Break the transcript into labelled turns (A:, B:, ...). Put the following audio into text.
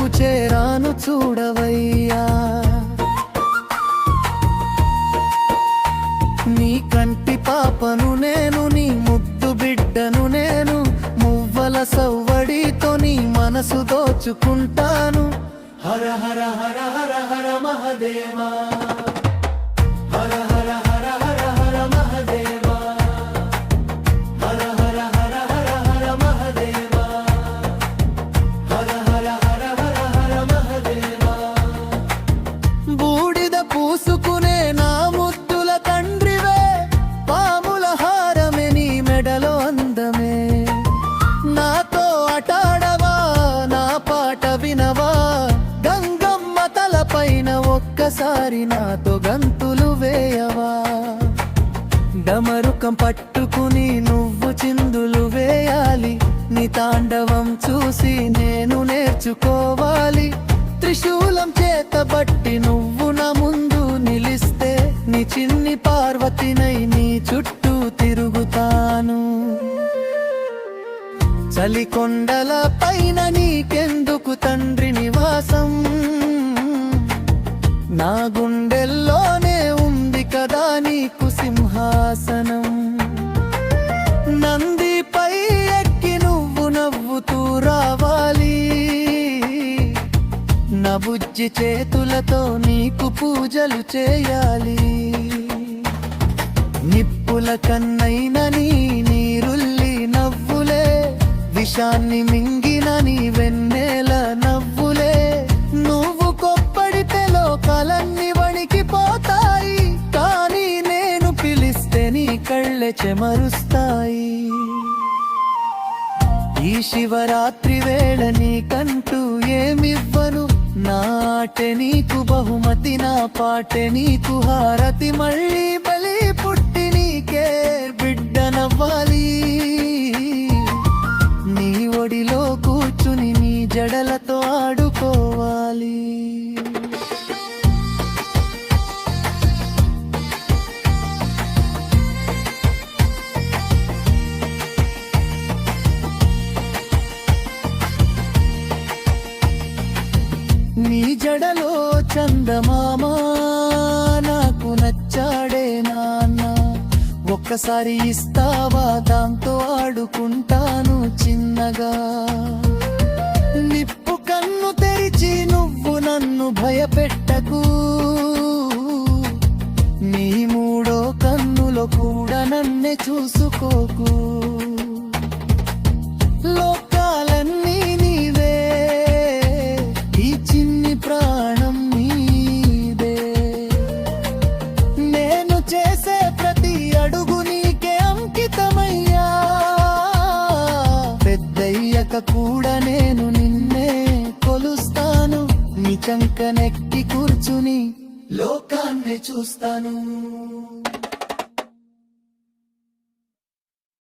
A: నన్ను చూడవయ్యా. నీ కంటి పాపను నేను నీ ముద్దు బిడ్డను నేను మువ్వల సవ్వడితో నీ మనసు దోచుకుంటాను. హర హర హర హర హర మహదేవా. హర హర హర మరి నాతో గంతులు వేయవా? డమరుకం పట్టుకుని నువ్వు చిందులు వేయాలి. నీ తాండవం చూసి నేను నేర్చుకోవాలి. త్రిశూలం చేతబట్టి నువ్వు నా ముందు నిలిస్తే నీ చిన్ని పార్వతినై నీ చుట్టూ తిరుగుతాను. చలికొండల పైన నీకెందుకు తండ్రి? నా గుండెల్లోనే ఉంది కదా నీకు సింహాసనం. నందిపై ఎక్కి నువ్వు నవ్వుతూ రావాలి. నా బుజ్జి చేతులతో నీకు పూజలు చేయాలి. నిప్పుల కన్నైనని నీరుల్లి నవ్వులే విషాన్ని మింగిన నీ వెన్నెల నవ్వులే నువ్వు లోకాలన్నీ వణికిపోతాయి కానీ నేను పిలిస్తే నీ కళ్ళె చెమరుస్తాయి. ఈ శివరాత్రి వేళ నీకంటూ ఏమివ్వను? నాటె నీకు బహుమతి నా పాటె నీకు హారతి మళ్ళీ నీ జడలో చందమామ నాకు నచ్చాడే నాన్న. ఒక్కసారి ఇస్తావా దాంతో ఆడుకుంటాను చిన్నగా. నిప్పు కన్ను తెరిచి నువ్వు నన్ను భయపెట్టకు. నీ మూడో కన్నులో కూడా నన్నే చూసుకోకు. కూడా నేను నిన్నే కొలుస్తాను. నీ చంకనెక్కి కూర్చుని లోకాన్ని చూస్తాను.